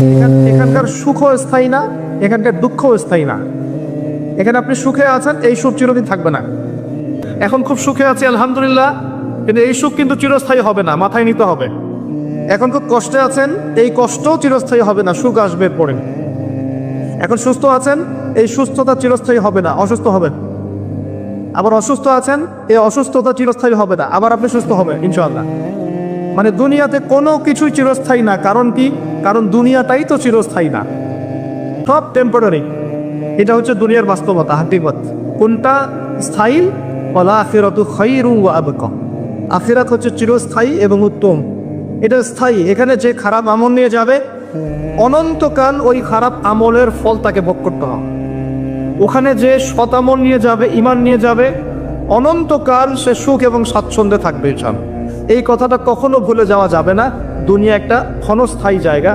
এখান- এখানকার সুখও স্থায়ী না, এখানকার দুঃখও স্থায়ী না। এখানে আপনি সুখে আছেন, এই সুখ চিরদিন থাকবে না। এখন খুব সুখে আছি, আলহামদুলিল্লাহ, কিন্তু এই সুখ কিন্তু চিরস্থায়ী হবে না, মাথায় নিতে হবে। এখন খুব কষ্টে আছেন, এই কষ্টও চিরস্থায়ী হবে না, সুখ আসবে পরে এখন সুস্থ আছেন, এই সুস্থতা চিরস্থায়ী হবে না, অসুস্থ হবেন। আবার অসুস্থ আছেন, এই অসুস্থতা চিরস্থায়ী হবে না, আবার আপনি সুস্থ হবেন ইনশাল্লাহ মানে দুনিয়াতে কোনো কিছুই চিরস্থায়ী না, কারণ কি? কারণ দুনিয়াটাই তো চিরস্থায়ী না। সব টেম্পোরারি এটা হচ্ছে দুনিয়ার বাস্তবতা, হাকিকত। কোনটা স্থায়ী? বলা আখিরাতু খৈরু আবকা। আখিরাত হচ্ছে চিরস্থায়ী এবং উত্তম। এটা স্থায়ী। এখানে যে খারাপ আমল নিয়ে যাবে, অনন্তকাল ওই খারাপ আমলের ফল তাকে ভোগ করতে হবে। ওখানে যে সৎ আমল নিয়ে যাবে ইমান নিয়ে যাবে, অনন্তকাল সে সুখ এবং স্বাচ্ছন্দ্যে থাকবে। এই কথাটা কখনো ভুলে যাওয়া যাবে না। দুনিয়া একটা ক্ষণস্থায়ী জায়গা।